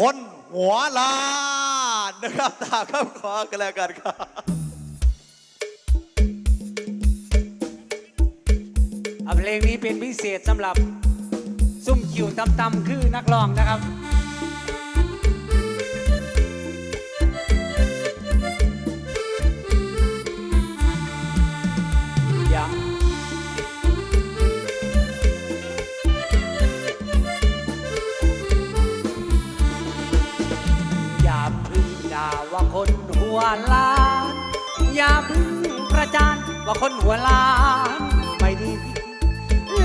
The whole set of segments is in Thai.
คนหัวลานนะครับตามคำขอกันแล้วกันครับอะเพลงนี้เป็นพิเศษสำหรับ ซุ่มคิวตำๆคือนักร้องนะครับ ด่าว่าคนหัวล้าน อย่าพึ่งประจานว่าคนหัวล้านไม่ดี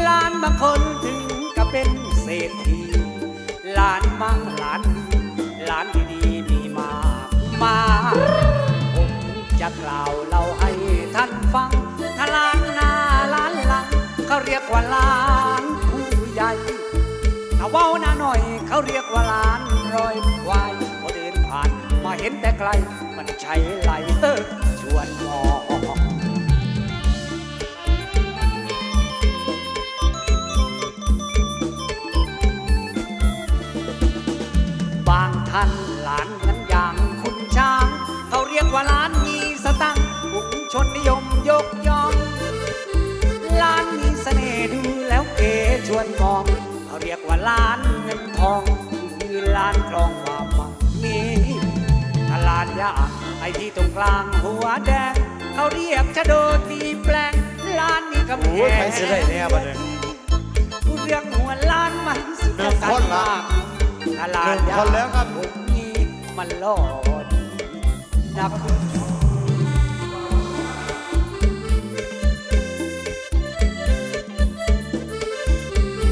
ล้านบางคนถึงกับเป็นเศรษฐีล้านมั่งล้านดีล้านที่ดีมีมากมายผมจะกล่าวเล่าให้ท่านฟังถ้าล้านหน้าล้านหลังเขาเรียกว่าล้านผู้ใหญ่ถ้าเว้าหน้าหน่อยเขาเรียกว่าล้าน เห็นแต่ไกล มันใช่ไหลเออชวนมองบางท่านหลานเหมือนอย่างคุณช้าง เขาเรียกว่าล้านมีสตังค์ผู้ชนนิยมยกย่องล้านมีเสน่ห์ดูแล้วเก๋ชวนมอง เขาเรียกว่าล้านเงินทอง คือล้านคลองวางานยาไอที่ตรงกลางหัวแดง เขาเรียกชะโดตีแปลงล้านนี่กำแพโอ้ยงใครสิได้แน่บัดนี้เรื่องหัวล้านมันสุดหนึ่งคนละมากถ้าหลาหนึ่งคนแล้วครับ ผมนี่มันหลอดนัก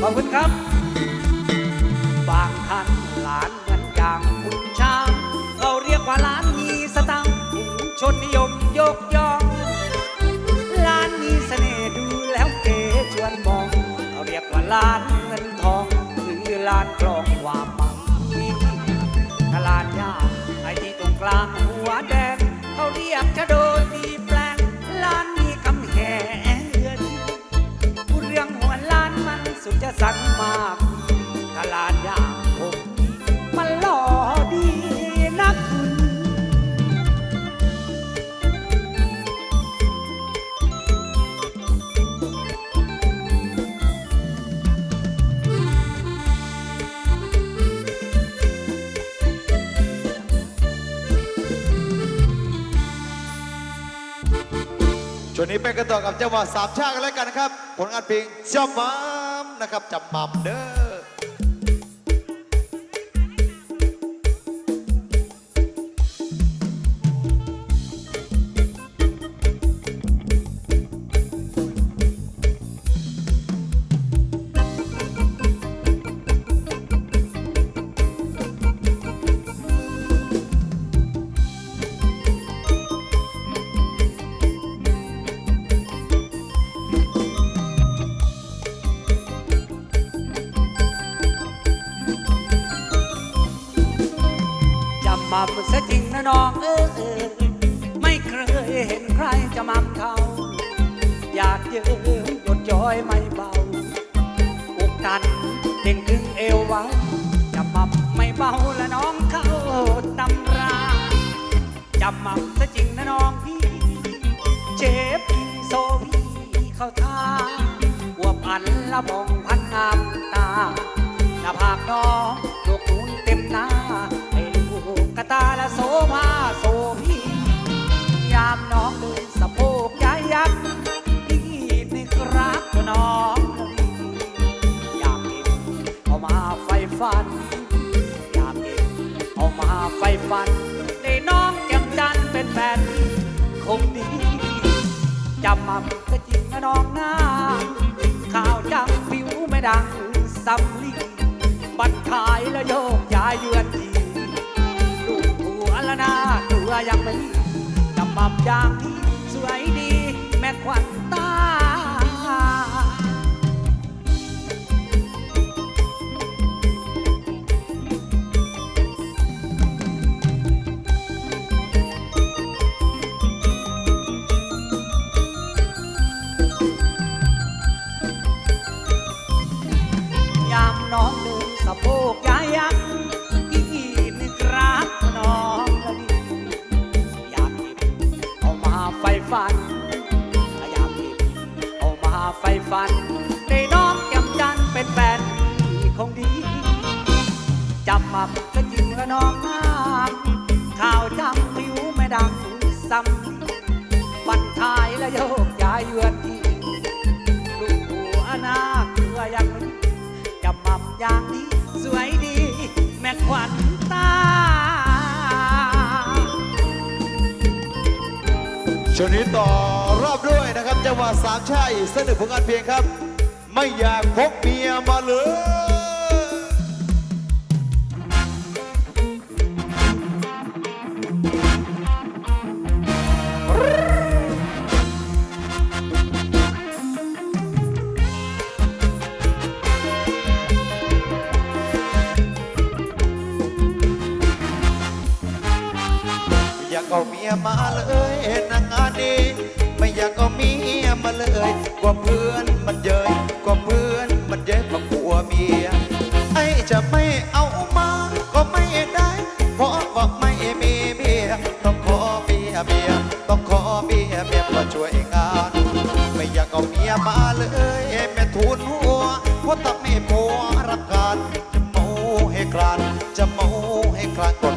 ขอบคุณครับ บางท่านหลาน ล้านเงินทองหรือล้านกลองความมั่งมีถ้าล้าดยาไอ้ที่ตรงกลางหัวแดงเขาเรียกจะโดดที นนี้ไปกันต่อกับจังหวะสามชาติกันแล้วกันนะครับ ผลงานเพลงจำมัมนะครับจำมัมเด้อ มั่มเสียจริงนะน้องเออเออไม่เคยเห็นใครจะมัมเท่าอยากเจอหยดย้อยไม่เบาอกตันเด้งถึงเอวเว้าจำมั่มไม่เบาและน้องเขาตำราจำมัมเสียจริงนะน้องพี่เจ็บพี่โซพี่เขาท่าอวบอันละมองพันงามตาหน้าผากน้อง และโซภาโซพี่ยามน้องเดินสะโพกยายยักษ์พี่นึกรักน้องอยากเห็นเอามาไฟฟันอยากเห็นเอามาไฟฟันได้น้องแก้มจันเป็นแฟนคงดีจำมั่ก็จริงนะน้องนาข่าวจังผิวไม่ดังสำลีบันขายแล้วโยกย้ายเยือนที ละน้าตัวยังไม่จำบับอย่างนี้สวยดี แม่ควันต ไฟฟัน ในน้องจำจันเป็นแฟนคงดีจำมับก็จริงก็น้องมากข่าวจำผิวไม่ดังซ้ำปันทายและโยกย้ายเยือนที่ลูกหัวนาเกลืออย่างนี้จำมับอย่างนี้ สวยดี แม่ขวัญตาชนิดต่อ จังหวะสามชาอีกสักหนึ่งผลงานเพลงครับ ไม่อยากพกเมียมาเลยอยากเอาเมียมาเลยนางงานนี้ไม่อยากเอาเมีย เลยกว่าเพื่อนมันเยยกว่าเพื่อนมันเยอะกว่ากลัวเมียไอจะไม่เอามาก็ไม่ได้ เพราะว่าไม่มีเมียต้องขอเมียเมียต้องขอเมียเมียมาช่วยงาน ไม่อยากเอาเมียมาเลยแม่ทุนหัวเพราะต้องไม่ผัวรักการจะเมาให้คลานจะเมาให้คลานก็เ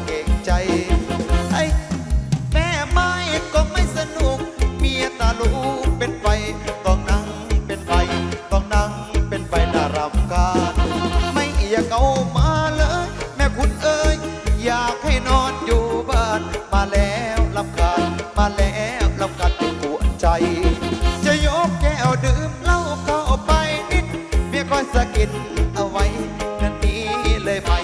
ไม่ากเอามาเลย แม่คุณเอ๋ยอยากให้นอนอยู่บ้าน มาแล้วลำคาญมาแล้วลำคาญเป็นปวดใจ จะยกแก้วดื่มเหล้าเข้าไปนิดเมียก็สะกิดเอาไว้งานนี้เลยไม่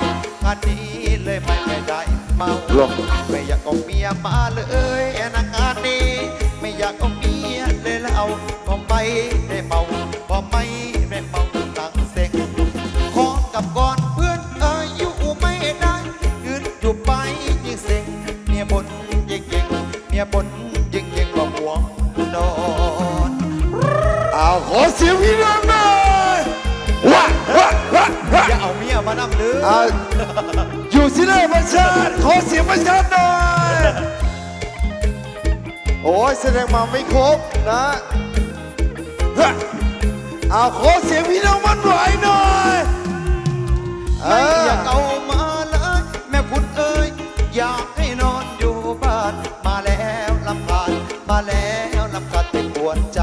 งานนี้เลยไม่ไม่ได้เมาไม่อยากเอาเมียมาเลยนางงานนี้ ไม่อยากเอาเมียเลยแล้วเอาพอไม่ได้เมาพอไม่ มียมานำเด้อเอาอยู่ที่ไหนประชาชนขอเสียงประชาชนหน่อย โอ้ยแสดงมาไม่ครบนะฮะเอาขอเสียงพี่น้องมันไหวหน่อยเอไม่ออยากเอามาเลยแม่คุณเอ้ยอยากให้นอนอยู่บ้าน มาแล้วลำคาญมาแล้วลำคาญเป็นปวดใจ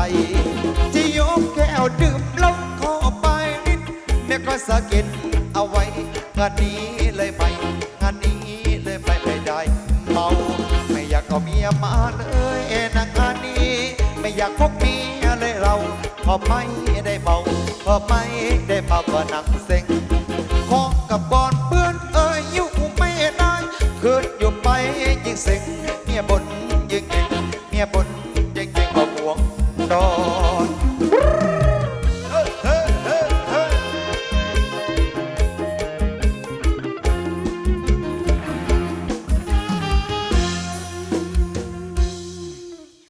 ที่ยกแก้วดื่มเหล้าเข้าไปนิดแม่ก็สะกิดเอาไว้งานนี้เลยไม่งานนี้เลยไม่ไม่ได้เมาไม่อยากเอาเมียมาเลยนะงานนี้ ไม่อยากพกเมียเลยเราพอไม่ได้เมาพอไม่ได้เมาก็นั่งเซ็งของกับก่อนเพื่อนเอ่ยอยู่ไม่ได้คืนอยู่ไปยิ่งเซ็งเมียบนยิ่งเก่งเมียบน